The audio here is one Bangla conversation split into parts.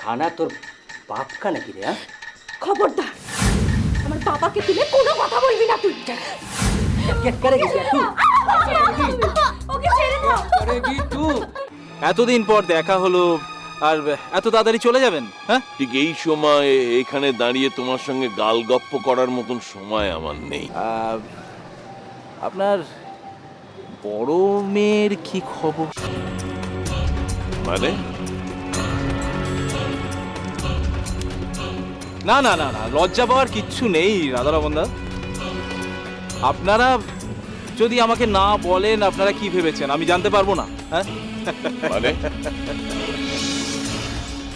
থানা তোর বাপকা নাকি রে হ্যাঁ? খবরদার আমার বাবাকে তুলে কোনো কথা বলবি না তুই। এতদিন পর দেখা হলো আর এত তাড়াতাড়ি চলে যাবেন হ্যাঁ? ঠিক এই সময় এখানে দাঁড়িয়ে তোমার সঙ্গে গাল গপ্প করার মতন সময় আমার নেই। আপনার বড় মেয়ের কি খবর? মানে? না না না না লজ্জা পাওয়ার কিচ্ছু নেই রাধারমন দা। আপনারা যদি আমাকে না বলেন আপনারা কি ভেবেছেন? আমি জানতে পারব না হ্যাঁ? মানে?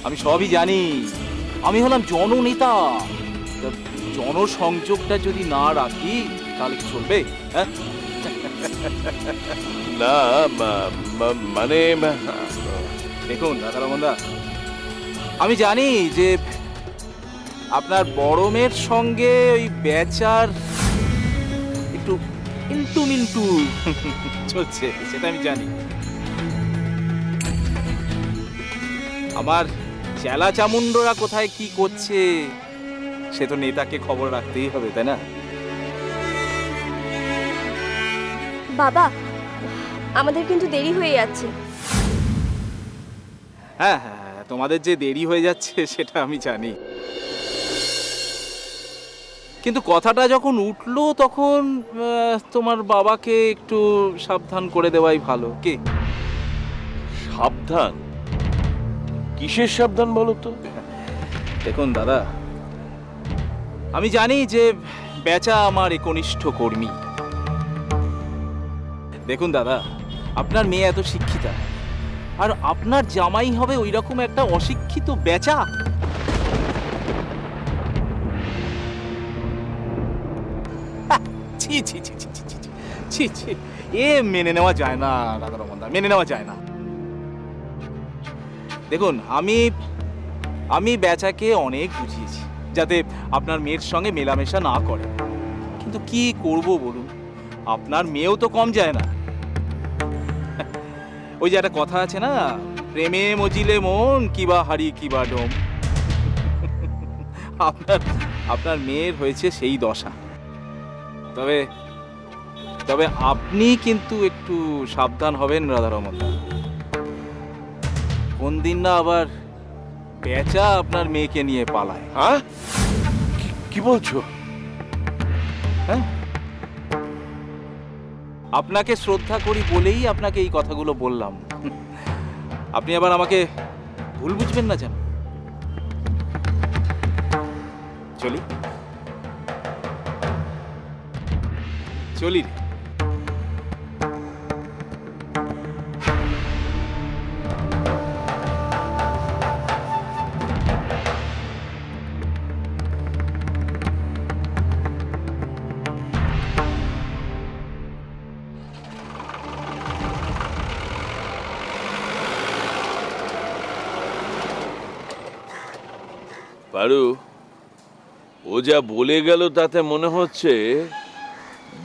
আমি সবই জানি। আমি হলাম জননেতা। জনসংযোগটা যদি না রাখি তাহলে কি চলবে হ্যাঁ? না মানে দেখুন রাধারমন দা আমি জানি যে আপনার বড় মেয়ের সঙ্গে ওই বেচার একটু ইন্টু মিন্টু চলছে সেটা আমি জানি। আমার চেলা চামুন্ডরা কোথায় কি করছে সে তো নেতাকে খবর রাখতেই হবে তাই না? বাবা আমাদের কিন্তু দেরি হয়ে যাচ্ছে। হ্যাঁ হ্যাঁ হ্যাঁ, তোমাদের যে দেরি হয়ে যাচ্ছে সেটা আমি জানি। কিন্তু কথাটা যখন উঠল তখন তোমার বাবাকে একটু সাবধান করে দেওয়াই ভালো। কে? সাবধান? কিসের সাবধান বলো তো? দেখুন দাদা আমি জানি যে বেচা আমার একনিষ্ঠ কর্মী। দেখুন দাদা আপনার মেয়ে এত শিক্ষিতা আর আপনার জামাই হবে ওই রকম একটা অশিক্ষিত বেচা? ছি ছি ছি ছি ছি ছি ছি, ছি এ মেনে নেওয়া যায় না মেনে নেওয়া যায় না। দেখুন আমি আমি বেচাকে অনেক বুঝিয়েছি যাতে আপনার মেয়ের সঙ্গে মেলামেশা না করে। কিন্তু কি করব বলুন? আপনার মেয়েও তো কম যায় না। ওই যে একটা কথা আছে না প্রেমে মজিলে মন কিবা হারি কিবা ডোম। আপনার আপনার মেয়ের হয়েছে সেই দশা। তবে তবে আপনি কিন্তু একটু সাবধান হবেন রাধারমন কোন দিন না আবার বেচা আপনার মেয়েকে নিয়ে পালায়। হ্যাঁ? কি- কি বলছো? হ্যাঁ? আপনাকে শ্রদ্ধা করি বলেই আপনাকে এই কথাগুলো বললাম। আপনি আবার আমাকে ভুল বুঝবেন না যেন? চলি। চলি। পারু ও যা বলে গেল তাতে মনে হচ্ছে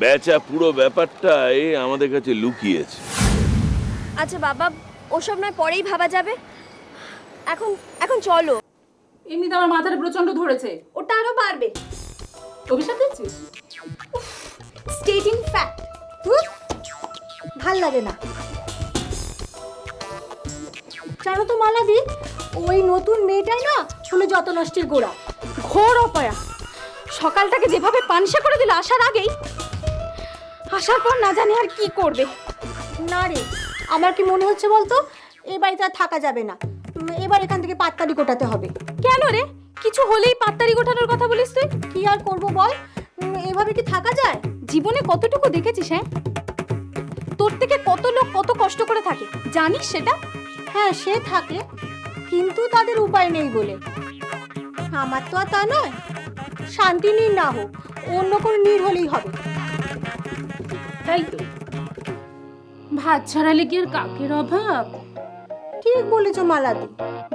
বেচা পুরো ব্যাপারটাই আমাদের কাছে লুকিয়েছে। আচ্ছা বাবা ওসব নয় পরেই ভাবা যাবে। এখন এখন চলো। এমনিতে আমার মাথাটা প্রচণ্ড ধরেছে। ওটা আরও বাড়বে। অভিশাপ দিচ্ছিস? Stating fact. ভালো লাগে না। জানো তো মালাদি ওই নতুন মেয়েটাই না হলো যত নষ্টের গোড়া। ঘোর অপয়া। সকালটাকে যেভাবে পানসা করে দিল আসার আগেই আসার পর না জানি আর কি করবে। না রে আমার কি মনে হচ্ছে বলতো? এ বাড়িতে আর থাকা যাবে না। এবার এখান থেকে পাত্তালি গোটাতে হবে। কেন রে? কিছু হলেই পাত্তারি গোঠানোর কথা বলিস তুই? কি আর করব বল? এভাবে কি থাকা যায়? জীবনে কতটুকু দেখেছিস হ্যাঁ? তোর থেকে কত লোক কত কষ্ট করে থাকে জানিস সেটা? হ্যাঁ সে থাকে। কিন্তু তাদের উপায় নেই বলে। আমার তো আর তা নয়। শান্তি নীর না হোক অন্য কোনো নীর হলেই হবে। তাই তো? ভাত ছাড়ালে কি আর কাকের অভাব? ঠিক বলেছ মালাদি।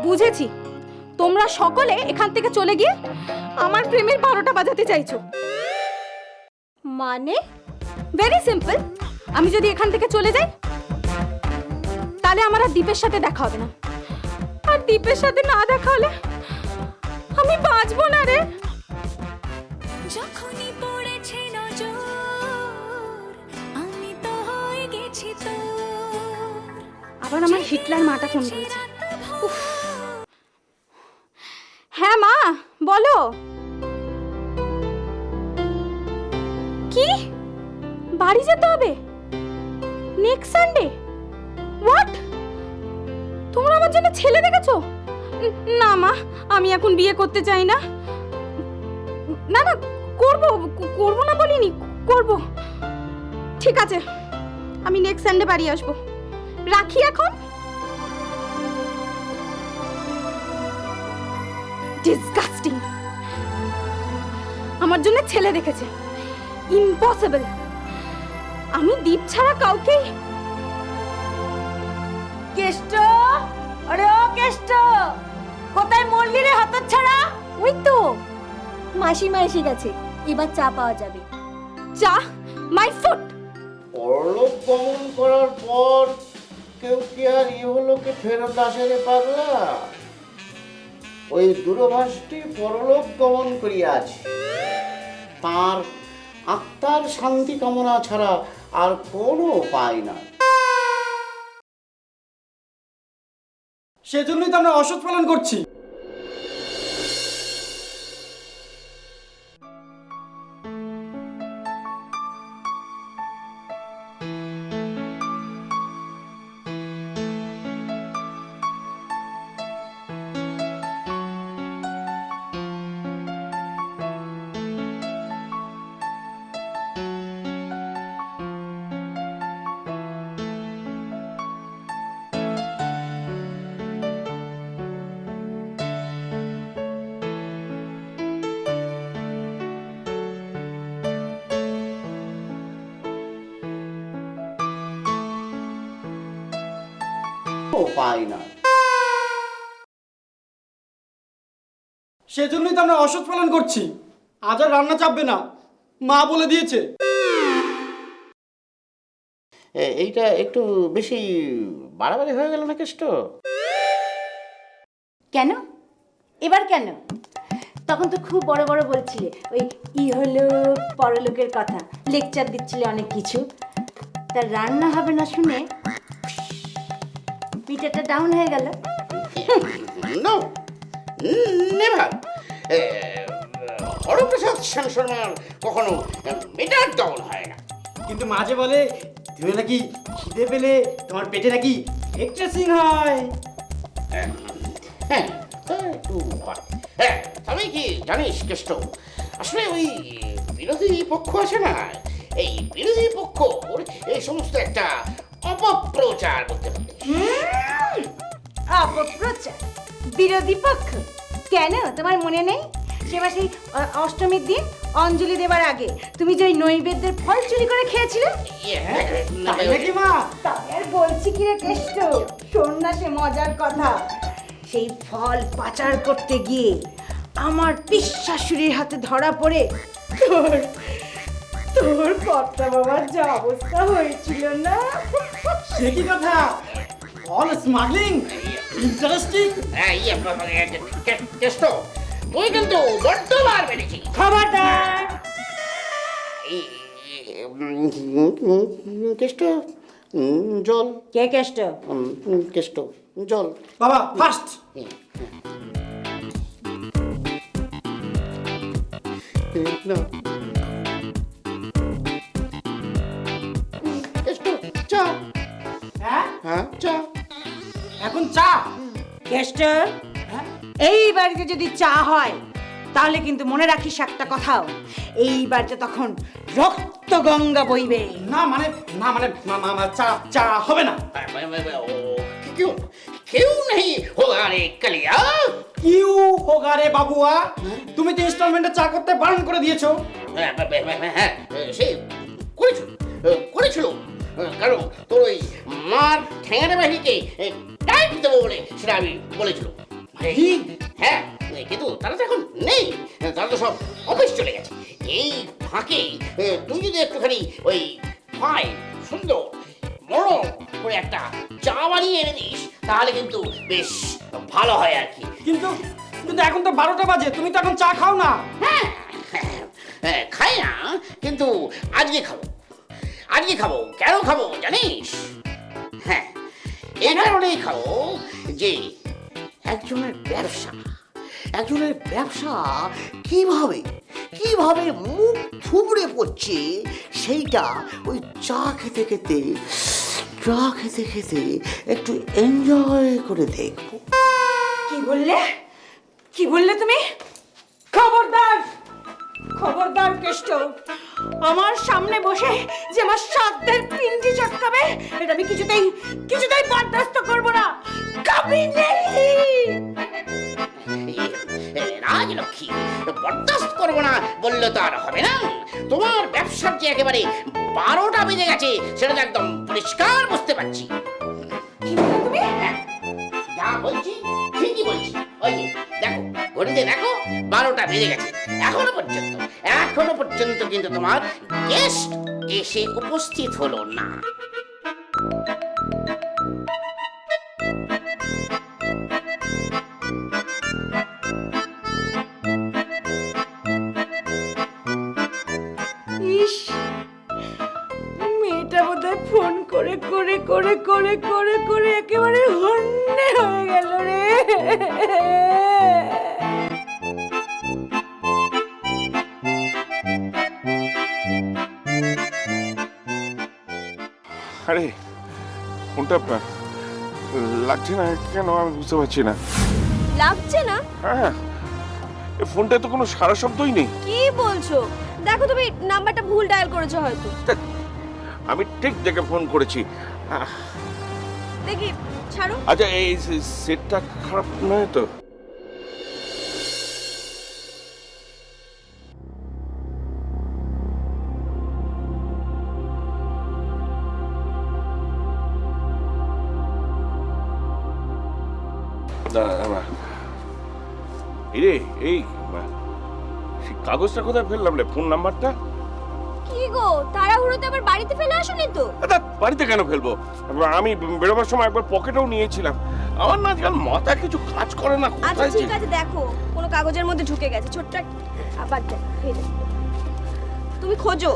বুঝেছি। তোমরা সকলে এখান থেকে চলে গিয়ে আমার প্রেমের বারোটা বাজাতে চাইছো। মানে? ভেরি সিম্পল আমি যদি এখান থেকে চলে যাই তাহলে আমার আর দীপের সাথে দেখা হবে না। আর দীপের সাথে না দেখা হলে আমি বাঁচবো না রে। যখনই আবার আমার হিটলার মাটা ফোন করেছে। হ্যাঁ মা, বলো। কি? বাড়ি যেতে হবে? নেক্সট সানডে হোয়াট তোমরা আমার জন্য ছেলে দেখেছ? না মা, আমি এখন বিয়ে করতে চাই না। না না, করব করব না বলিনি, করব। ঠিক আছে, আমি নেক্সট সানডে বাড়ি আসব। রাখি এখন? ডিসগাস্টিং আমার জন্য ছেলে দেখেছে। ইম্পসিবল আমি দীপ ছাড়া কাউকে কেষ্ট! আরে ও কেষ্ট! কোথায় মরলি রে হতচ্ছাড়া? ওই তো। মাসিমা এসে গেছে। এবার চা পাওয়া যাবে। চা? মাই ফুট পরলোক গমন করার পর কেউ কি আর ইহলোকে ফেরত আসে রে পাগলা? ওই দূরভাষটি পরলোক গমন করিয়াছে। তার আত্মার শান্তি কামনা ছাড়া আর কোনো উপায় না সেজন্যই তো আমরা অসৎ পালন করছি। উপায় সেজন্যই তো আমরা অসৎ পালন করছি। আজ আর রান্না চাপবে না। মা বলে দিয়েছে। এইটা একটু বেশি বাড়াবাড়ি হয়ে গেল না কেষ্ট? কেন? এবার কেন? তখন তো খুব বড় বড় বলছিলে ওই ইহলোক পরলোকের কথা। লেকচার দিচ্ছিলে অনেক কিছু। তা রান্না হবে না শুনে পিঠাটা ডাউন হয়ে গেল। নো নেভার হরপ্রসাদ সেন শর্মার কখনো মেটার ডাউন হয় না। কিন্তু মাঝে বলে তুমি নাকি খিদে পেলে তোমার পেটে নাকি এক্ট্রেসিং হয়? হ্যাঁ তা একটু হয়। হ্যাঁ তবে কি জানিস কেষ্ট আসলে ওই বিরোধী পক্ষ আছে না? এই বিরোধী পক্ষ এই সমস্ত একটা অপপ্রচার করতে পারে অপপ্রচার। বিরোধী পক্ষ। কেন? তোমার মনে নেই? সেবার সেই অষ্টমীর দিন অঞ্জলি দেবার আগে তুমি যে ওই নৈবেদ্যের ফল চুরি করে খেয়েছিলে? ইয়ে, তাই নাকি মা? তবে আর বলছি কি রে কেষ্ট? শোন না সে মজার কথা। সেই ফল পাচার করতে গিয়ে আমার পিসাশুড়ির হাতে ধরা পড়ে। তোর তোর কর্তা বাবার যা অবস্থা হয়েছিল না? সে কি কথা? অল স্মাগলিং ইন্টারেস্টিং কেষ্ট তুই কিন্তু বড্ড বার বেড়েছি খবরদার কেষ্ট জল। কে কেষ্ট কেষ্ট জল। বাবা ফার্স্ট না হ্যাঁ চা এখন চা কেষ্ট এই বাড়িতে যদি চা হয় তাহলে কিন্তু মনে রাখিস একটা কথাও এই বাড়িতে তখন রক্ত গঙ্গা বইবে না মানে না মানে মা- মা- মা, চা চা হবে না ও, क्यों क्यों नहीं होगा रे कलिया কিউ হোগা রে বাবুয়া তুমি তো ইনস্টলমেন্টে চা করতে বারণ করে দিয়েছো হ্যাঁ, হ্যাঁ, সে করেছিল করেছিল কারণ তোর ওই মার ঠেঙারে বাহিনীকে টাইট দেবো বলে সেটা আমি বলেছিল হ্যাঁ কিন্তু তারা তো এখন নেই। তারা তো সব অফিস চলে গেছে। এই ফাঁকে তুই যদি একটুখানি ওই ফাইন সুন্দর মরম করে একটা চা বানিয়ে এনে দিস তাহলে কিন্তু বেশ ভালো হয় আর কি। কিন্তু কিন্তু এখন তো বারোটা বাজে তুমি তো এখন চা খাও না। হ্যাঁ হ্যাঁ, খাই না কিন্তু আজকে খাব। আজকে খাব, কেন খাব জানিস? হ্যাঁ এ কারণেই খাব যে একজনের ব্যবসা একজনের ব্যবসা কীভাবে কীভাবে মুখ থুবড়ে পড়ছে সেইটা ওই চা খেতে খেতে, চা খেতে খেতে একটু এনজয় করে দেখব। কি বললে? কি বললে তুমি? খবরদার খবরদার কেষ্ট। আমার সামনে বসে যে আমার সাধ্যের পিন্ডি চটকাবে এটা আমি কিছুতেই কিছুতেই বরদাস্ত করব না। কাবি নেই! রাজলক্ষ্মী বরদাস্ত করব না বললে তো আর হবে না। তোমার ব্যবসার যে একেবারে বারোটা বেজে গেছে সেটা তো একদম পরিষ্কার বুঝতে পারছি। কি বললে তুমি? হ্যাঁ, যা বলছি ঠিকই বলছি। ঘড়িতে দেখো বারোটা বেজে গেছে। এখনও পর্যন্ত এখনও পর্যন্ত কিন্তু তোমার গেস্ট এসে উপস্থিত হলো না। ফোন করে করে করে করে করে করে একেবারে হন্যে হয়ে গেল রে। ফোনটা লাগছে না কেন আমি বুঝতে পারছি না। লাগছে না? হ্যাঁ এই ফোনটায় তো কোনো সারা শব্দই নেই। কি বলছো? দেখো তুমি নাম্বারটা ভুল ডায়াল করেছ হয়তো। আমি ঠিক দেখে ফোন করেছি। দেখি ছাড়ো। আচ্ছা এই সেটটা খারাপ নয় তো? কাগজটা কোথায় ফেললাম রে? ফোন নাম্বারটা কি গো তাড়াহুড়োতে আবার বাড়িতে ফেলে আসোনি তো? আচ্ছা বাড়িতে কেন ফেলব? আমি বেরোবার সময় একবার পকেটেও নিয়েছিলাম। আমার না আজকাল মাথা কিছু কাজ করে না আচ্ছা ঠিক আছে দেখো কোনো কাগজের মধ্যে ঢুকে গেছে ছোট্ট আবার দেখো তুমি খোঁজো।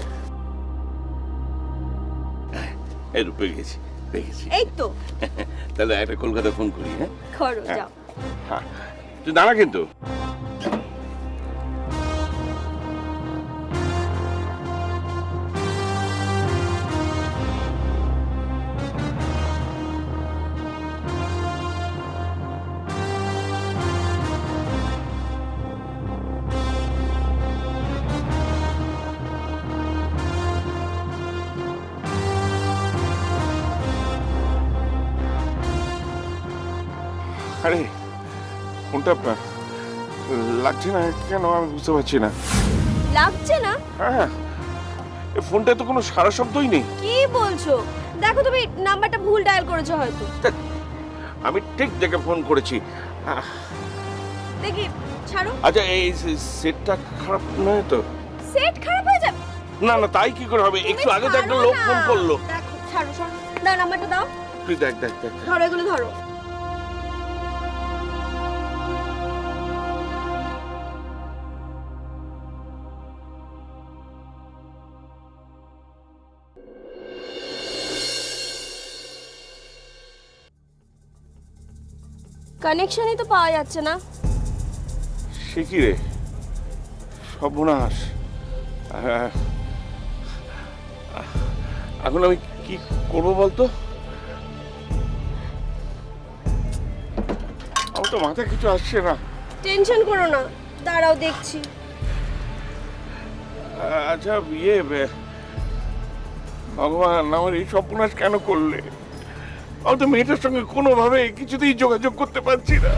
এই রূপে গেছি দেখেছি। এই তো। তাহলে একটা কলকাতা ফোন করি হ্যাঁ? করো যাও। হ্যাঁ। তুই দাঁড়া কিন্তু। আরে ফোনটা পা- লাগছে না? কেন? আমি বুঝতে পারছি না। লাগছে না? হ্যাঁ এই ফোনটায় তো কোনো সারা শব্দই নেই। কি বলছো? দেখো তুমি নাম্বারটা ভুল ডায়াল করেছ হয়তো। আমি ঠিক দেখে ফোন করেছি। দেখি ছাড়ো। আচ্ছা এই সেটটা খারাপ নয় তো? সেট খারাপ হয়ে যাবে? না না তাই কি করে হবে? একটু আগে তো একটা লোক ফোন করল। দেখো ছাড়ো ছাড়ো। দাও নাম্বারটা দাও। তুই দেখ দেখ দেখ। ধরো এগুলো ধরো। কানেকশনই তো পাওয়া যাচ্ছে না। সে কি রে? সর্বনাশ। এখন আমি কি করব বলতো? আমার তো মাথায় কিছু আসছে না। টেনশন করো না। দাঁড়াও দেখছি। আচ্ছা ইয়ে ভগবান আমার এই সর্বনাশ কেন করলে? আমি তো মেয়েটার সঙ্গে কোনোভাবে কিছুতেই যোগাযোগ করতে পারছি না।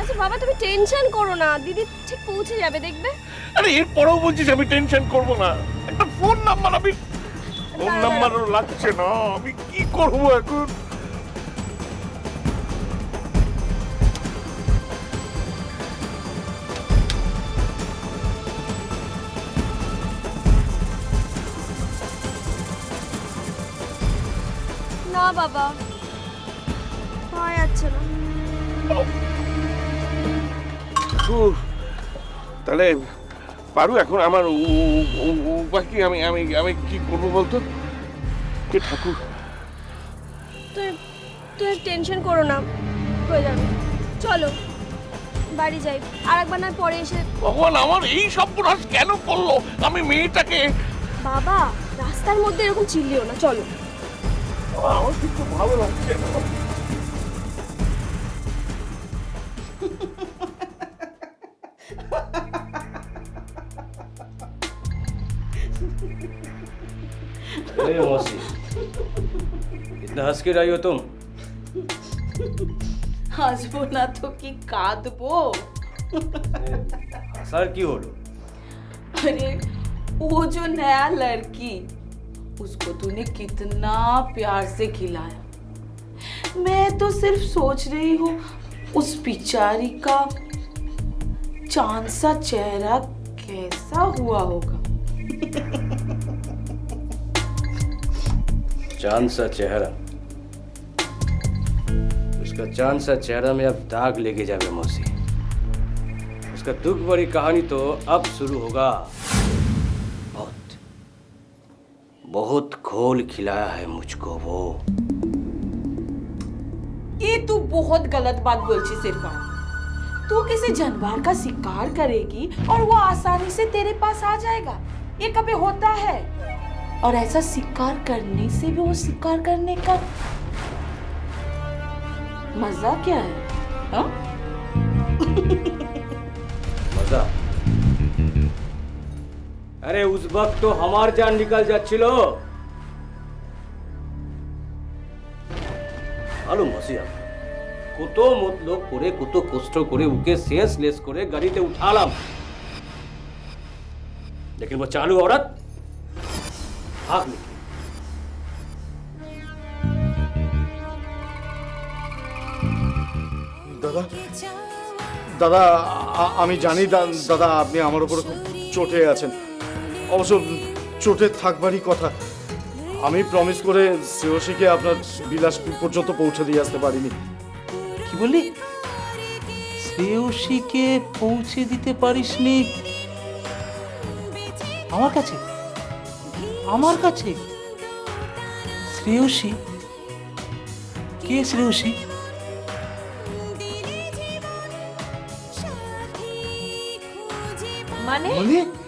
আচ্ছা বাবা তুমি টেনশন করো না। দিদি ঠিক পৌঁছে যাবে দেখবে? আরে এরপরেও বলছিস আমি টেনশন করব না। একটা ফোন নাম্বার আমি ফোন নাম্বারও লাগছে না। আমি কি করব এখন? না বাবা। পাওয়া যাচ্ছে না। তাহলে পারু এখন আমার উপায় কি আমি আমি আমি কি করব বলতো? কে ঠাকুর? তুই তুই টেনশন করো না হয়ে যাবে। চলো বাড়ি যাই। আর একবার না পরে এসে ভগবান আমার এই সব কেন করল? আমি মেয়েটাকে বাবা রাস্তার মধ্যে এরকম চিল্লিও না চলো। আমার কিন্তু ভালো লাগছে না? अरे मौसी इतना हंस के रही हो तुम হাসবো না তো কি কাঁদবো हंसार की हो लो अरे वो जो नया लड़की उसको तूने कितना प्यार से खिलाया मैं तो सिर्फ सोच रही हूँ उस बिचारी का चांद सा चेहरा कैसा हुआ होगा चाँद सा चेहरा। उसका चाँद सा चेहरा में अब दाग लेके जावे मौसी। उसका दुख भरी कहानी तो अब शुरू होगा। बहुत बहुत खोल खिलाया है मुझको वो। ये तू बहुत गलत बात बोलची, सिर्फा। तू किसी जानवर का शिकार करेगी और वो आसानी से तेरे पास आ जाएगा। ये कभी होता है? और ऐसा शिकार करने से भी वो शिकार करने का मजा क्या है हाँ? मजा अरे उस वक्त तो हमार जान निकल যাচ্ছিল ভালো মসিয়া কত মতলব করে কত কষ্ট করে ওকে সেন্সলেস করে গাড়িতে উঠালাম लेकिन वो चालू औरत ভাগ দাদা দাদা আমি জানি দাদা আপনি আমার উপর খুব চোটে আছেন। অবশ্য চোটে থাকবারই কথা। আমি প্রমিস করে শ্রেয়সীকে আপনার বিলাস পর্যন্ত পৌঁছে দিয়ে আসতে পারিনি। কি বললি? শ্রেয়সীকে পৌঁছে দিতে পারিসনি? আমার কাছে? আমার কাছে? শ্রেয়সী? কে শ্রেয়সী? মানে? মানে?